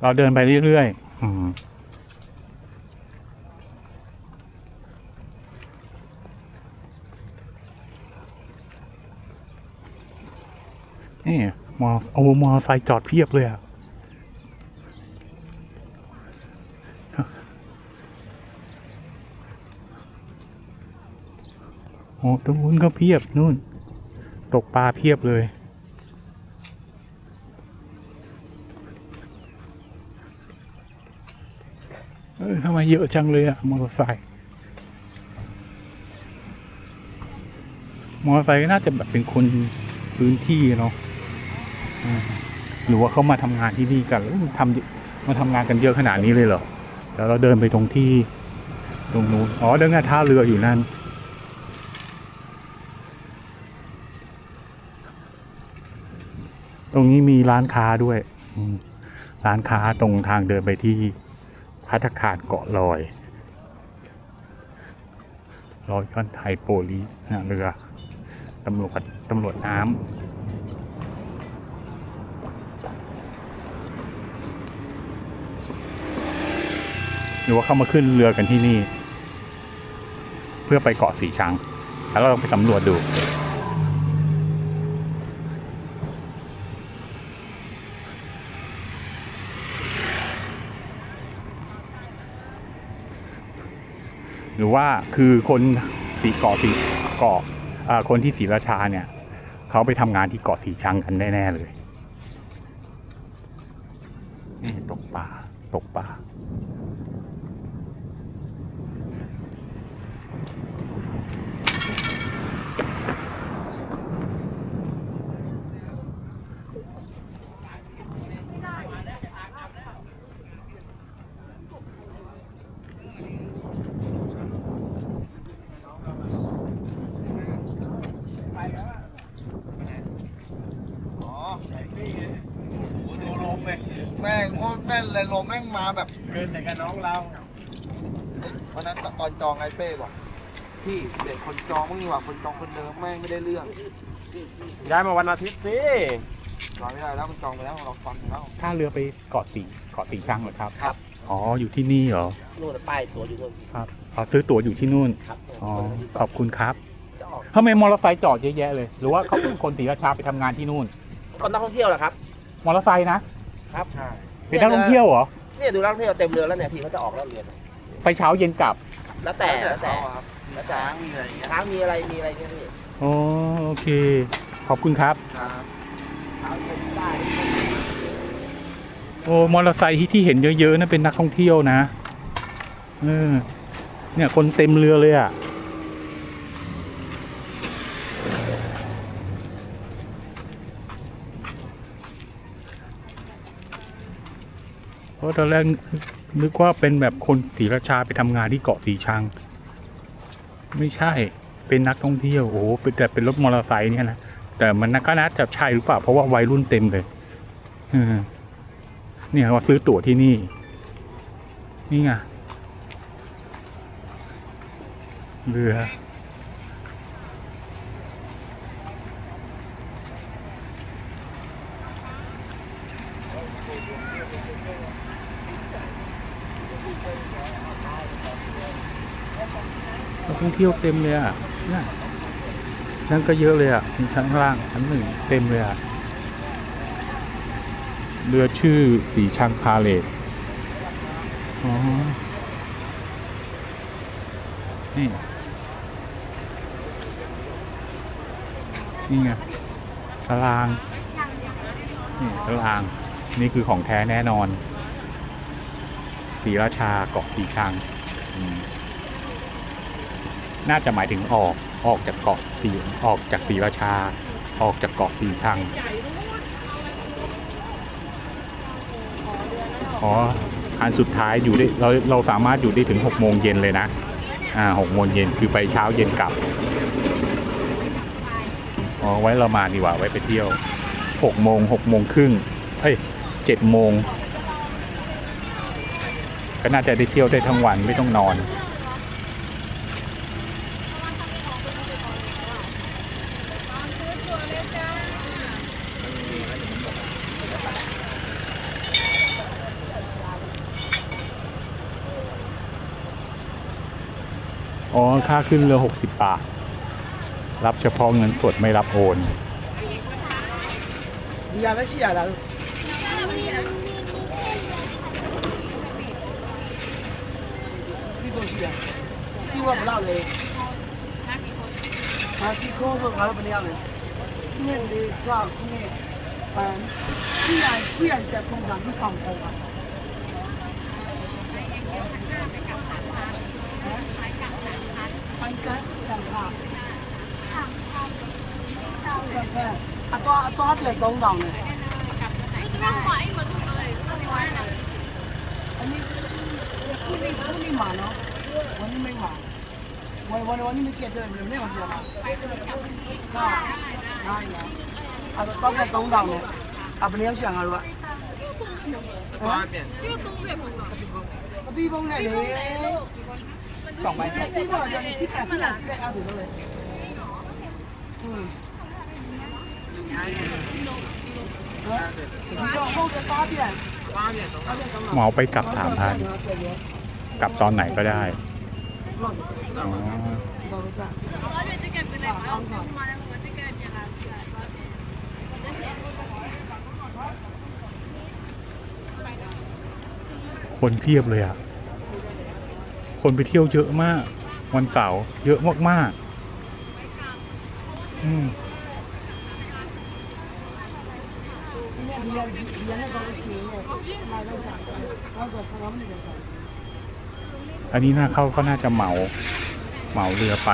เราเดินไปเรื่อยๆอืมนี่มอโอ้มอไซค์จอดเพียบเลยอะโอ้ตรงนู้นก็เพียบนู่น ตกปลาเพียบเลย เออทำไมเยอะจังเลยอะมอเตอร์ไซค์มอเตอร์ไซค์น่าจะแบบเป็นคนพื้นที่เนาะหรือว่าเขามาทำงานที่นี่กันแล้วทำมาทำงานกันเยอะขนาดนี้เลยเหรอแล้วเราเดินไปตรงที่ตรงนู้นอ๋อเดินงานท่าเรืออยู่นั่นตรงนี้มีร้านค้าด้วยร้านค้าตรงทางเดินไปที่ พัฒคารเกาะลอยลอยก้อนไทยโปลีนะเรือตำรวจตำรวจน้ำหรือว่าเข้ามาขึ้นเรือกันที่นี่ เพื่อไปเกาะสีชัง แล้วเราไปสำรวจดู หรือว่าคือคนสีเกาะสีเกาะอ่าคนที่ศรีราชาเนี่ยเขาไปทำงานที่เกาะสีชังกันแน่ ๆ เลยนี่ตกปลาตกปลา ดูลมเลยแม่งโคตรแม่นเลยลมแม่งมาแบบเกินแต่กับน้องเราวันนั้นตอนจองไอเป้บอกพี่เด็กคนจองมึงนี่หว่าคนจองคนเดิมแม่งไม่ได้เรื่องย้ายมาวันอาทิตย์สิรอไม่ได้แล้วมันจองไปแล้วเราฟังแล้วท่าเรือไปเกาะสีเกาะสีชังเหรอครับ ครับ อ๋อ อยู่ที่นี่เหรอ นู่นป้ายตัวอยู่นู่นครับอ๋อซื้อตั๋วอยู่ที่นู่น ครับ อ๋อ ขอบคุณครับจะออกทำไมมอเตอร์ไซค์จอดเยอะแยะเลย หรือว่าเขาเป็นคนศรีราชาไปทำงานที่นู่น คนนักท่องเที่ยวเหรอครับ มอเตอร์ไซค์นะ ครับใช่เป็นนักท่องเที่ยวเหรอ เนี่ยดูนักท่องเที่ยวเต็มเรือแล้วเนี่ยพี่เขาจะออกแล้วเรือไปเช้าเย็นกลับ แล้วแต่แล้วแต่เขาอะครับมีช้างมีอะไรอย่างเงี้ยช้างมีอะไรมีอะไรเนี่ยพี่อ๋อโอเค ขอบคุณครับ ครับช้างเดินได้โอ้ มอเตอร์ไซค์ที่ที่เห็นเยอะๆนั่นเป็นนักท่องเที่ยวนะเออเนี่ยคนเต็มเรือเลยอะ เพราะตอนแรกนึกว่าเป็นแบบคนศรีราชาไปทำงานที่เกาะสีชัง ไม่ใช่เป็นนักท่องเที่ยวโอ้โหเป็นแต่เป็นรถมอเตอร์ไซค์เนี่ยนะแต่มันก็น่าจะใช่หรือเปล่าเพราะว่าวัยรุ่นเต็มเลยเออเนี่ยเราซื้อตั๋วที่นี่ นี่ไงเรือ ท่องเที่ยวเต็มเลยอะนี่นั่นก็เยอะเลยอะชั้นล่างชั้นหนึ่งเต็มเลยอะเรือชื่อสีชังพาเลตอ๋อ นี่ นี่ไงตาราง นี่ตาราง นี่คือของแท้แน่นอน สีราชาเกาะสีชัง อืม น่าจะหมายถึงออกออกจากเกาะสีออกจากสีราชา ออกจากเกาะสีชังอ๋ออันสุดท้ายอยู่ได้เราเราสามารถอยู่ได้ถึงหกโมงเย็นเลยนะอ่าหกโมงเย็นคือไปเช้าเย็นกลับอ๋อไว้เรามาดีกว่าไว้ไปเที่ยวหกโมงหกโมงครึ่งเอ้ยเจ็ดโมงก็น่าจะได้เที่ยวได้ทั้งวันไม่ต้องนอน อ๋อ ค่าขึ้นเรือ 60 บาท รับเฉพาะเงินสดไม่รับโอน 你要不洗啊？咱。洗不洗啊？洗我不老嘞。他几口子我都不了嘞。今年的啥？今年，嗯，虽然虽然在空上就上空啊。 อะตัวตัวเดือดตรงดองเลยอันนี้คู่นี้คู่นี้มาเนาะวันนี้ไม่มาวันวันวันนี้ไม่เกียวเลยไม่มาเกี่ยวมาได้ได้นะอะตัวเดือดตรงดองเลยอะเป็นยังเสียงอะไรวะก็เปลี่ยนสปีบงเนี่ยเลย สองใบซื้อบสี่ยวนี้ที่แปทไเอาถึงเลยอืมหไปกลับถามพันกลับตอนไหนก็ได้คนเพียบเลยอะ คนไปเที่ยวเยอะมาก วันเสาร์เยอะมากๆอืมอันนี้น่าเข้าก็น่าจะเหมาเหมาเรือไป